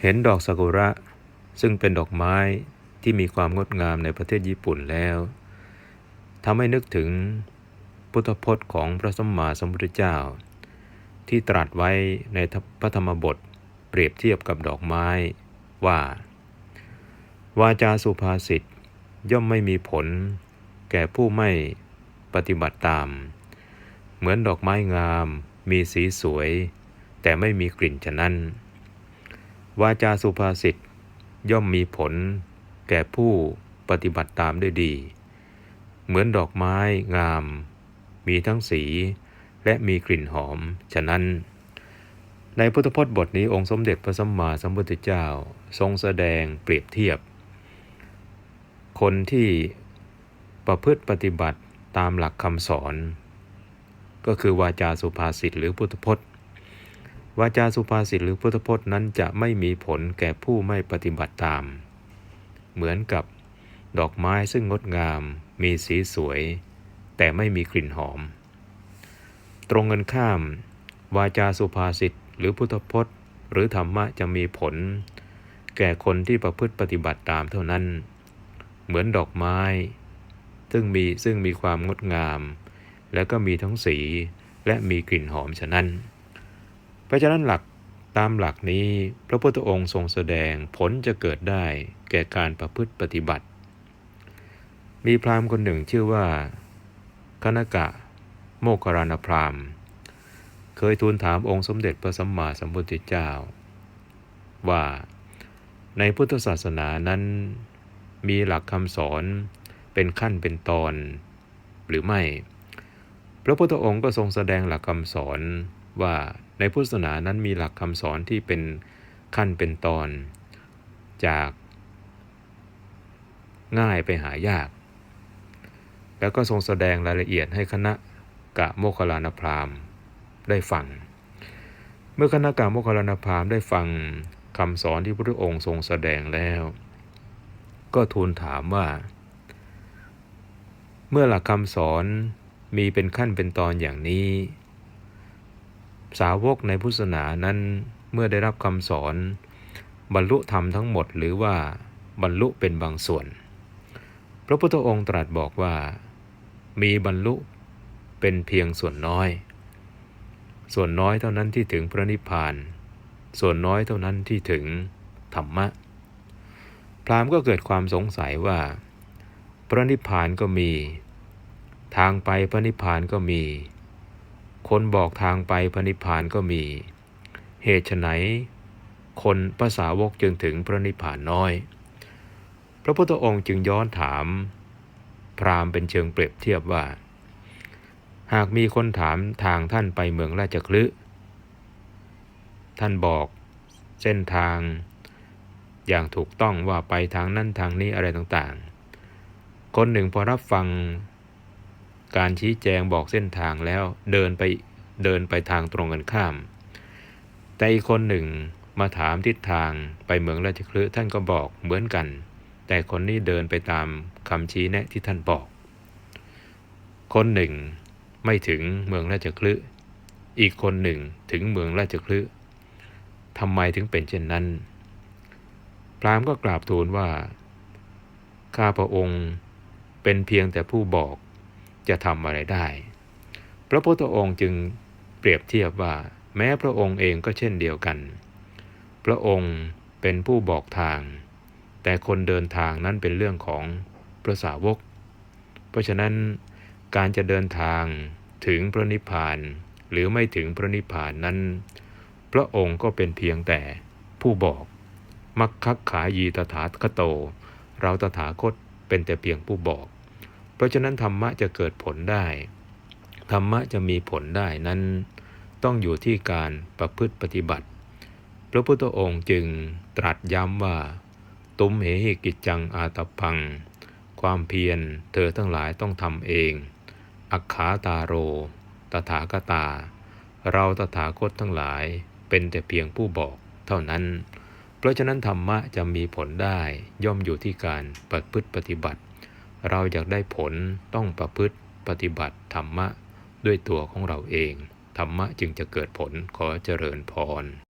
เห็นดอกซากุระ ซึ่งเป็นดอกไม้ที่มีความงดงามในประเทศญี่ปุ่นแล้วทำให้นึกถึงพุทธพจน์ของพระสัมมาสัมพุทธเจ้า ที่ตรัสไว้ในพระธรรมบทเปรียบเทียบกับดอกไม้ว่า วาจาสุภาษิตย่อมไม่มีผล แก่ผู้ไม่ปฏิบัติตาม เหมือนดอกไม้งาม มีสีสวย แต่ไม่มีกลิ่นฉะนั้น วาจาสุภาษิตย่อมมีผลแก่ผู้ปฏิบัติตามด้วยดี เหมือนดอกไม้งาม มีทั้งสีและมีกลิ่นหอม ฉะนั้น ในพุทธพจน์บทนี้องค์สมเด็จพระสัมมาสัมพุทธเจ้าทรงแสดงเปรียบเทียบ คนที่ประพฤติปฏิบัติตามหลักคำสอน ก็คือวาจาสุภาษิตหรือพุทธพจน์ วาจาสุภาษิตหรือพุทธพจน์นั้นจะไม่มีผลแก่ผู้ไม่ปฏิบัติตาม เหมือนกับดอกไม้ซึ่งงดงาม มีสีสวย แต่ไม่มีกลิ่นหอม ตรงกันข้าม วาจาสุภาษิตหรือพุทธพจน์ หรือธรรมะจะมีผล แก่คนที่ประพฤติปฏิบัติตามเท่านั้น เหมือนดอกไม้ ซึ่งมีซึ่งมีความงดงาม และก็มีทั้งสีและมีกลิ่นหอมฉะนั้น เพราะฉะนั้นหลักตามหลักนี้พระพุทธองค์ทรงแสดงผลจะเกิดได้แก่การประพฤติปฏิบัติ มีพราหมณ์คนหนึ่งชื่อว่าคณกะโมคคารานพราหมณ์ เคยทูลถามองค์สมเด็จพระสัมมาสัมพุทธเจ้า ว่าในพุทธศาสนานั้นมีหลักคำสอนเป็นขั้นเป็นตอน หรือไม่ พระพุทธองค์ก็ทรงแสดงหลักคำสอนว่า ในพุทธศาสนานั้นมีหลักคำสอนที่เป็นขั้นเป็นตอนจากง่ายไปหายาก แล้วก็ทรงแสดงรายละเอียดให้คณะกะโมคลานพราหมณ์ได้ฟัง เมื่อคณะกะโมคลานพราหมณ์ได้ฟังคำสอนที่พระองค์ทรงแสดงแล้ว ก็ทูลถามว่า เมื่อหลักคำสอนมีเป็นขั้นเป็นตอนอย่างนี้ สาวกในพุทธศาสนานั้นเมื่อได้รับคำสอน บรรลุธรรมทั้งหมดหรือว่าบรรลุเป็นบางส่วน พระพุทธองค์ตรัสบอกว่า มีบรรลุเป็นเพียงส่วนน้อย ส่วนน้อยเท่านั้นที่ถึงพระนิพพาน ส่วนน้อยเท่านั้นที่ถึงธรรมะ พราหมณ์ก็เกิดความสงสัยว่า พระนิพพานก็มี ทางไปพระนิพพานก็มี คนบอกทางไปพระนิพพานก็มี เหตุไฉนคนภาษาวกจึงถึงพระนิพพานน้อย พระพุทธองค์จึงย้อนถาม พราหมณ์เป็นเชิงเปรียบเทียบว่า หากมีคนถามทางท่านไปเมืองราชคลึท่านบอกเส้นทางอย่างถูกต้องว่าไปทางนั้นทางนี้อะไรต่างๆ คนหนึ่งพอรับฟัง การชี้แจงบอกเส้นทางแล้วเดินไปเดินไปทางตรงกันข้าม แต่อีกคนหนึ่งมาถามทิศทางไปเมืองราชคลึท่านก็บอกเหมือนกัน แต่คนนี้เดินไปตามคำชี้แนะที่ท่านบอก คนหนึ่งไม่ถึงเมืองราชคลึอีกคนหนึ่งถึงเมืองราชคลึทำไมถึงเป็นเช่นนั้น พราหมณ์ก็กราบทูลว่า ข้าพระองค์เป็นเพียงแต่ผู้บอก จะทำอะไรได้ พระพุทธองค์จึงเปรียบเทียบว่า แม้พระองค์เองก็เช่นเดียวกัน พระองค์เป็นผู้บอกทาง แต่คนเดินทางนั้นเป็นเรื่องของพระสาวก เพราะฉะนั้นการจะเดินทางถึงพระนิพพานหรือไม่ถึงพระนิพพานนั้น พระองค์ก็เป็นเพียงแต่ผู้บอกมักคักขายีตถาคตโต เราตถาคตเป็นแต่เพียงผู้บอก เพราะฉะนั้นธรรมะจะเกิดผลได้ ธรรมะจะมีผลได้นั้นต้องอยู่ที่การประพฤติปฏิบัติ พระพุทธองค์จึงตรัสย้ำว่า ตุมเหหิกิจจังอาตพัง ความเพียรเธอทั้งหลายต้องทำเอง อักขาตาโร ตถาคตา เราตถาคตทั้งหลายเป็นแต่เพียงผู้บอกเท่านั้น เพราะฉะนั้นธรรมะจะมีผลได้ย่อมอยู่ที่การประพฤติปฏิบัติ เราอยากได้ผลต้องประพฤติปฏิบัติธรรมะด้วยตัวของเราเอง ธรรมะจึงจะเกิดผลขอเจริญพร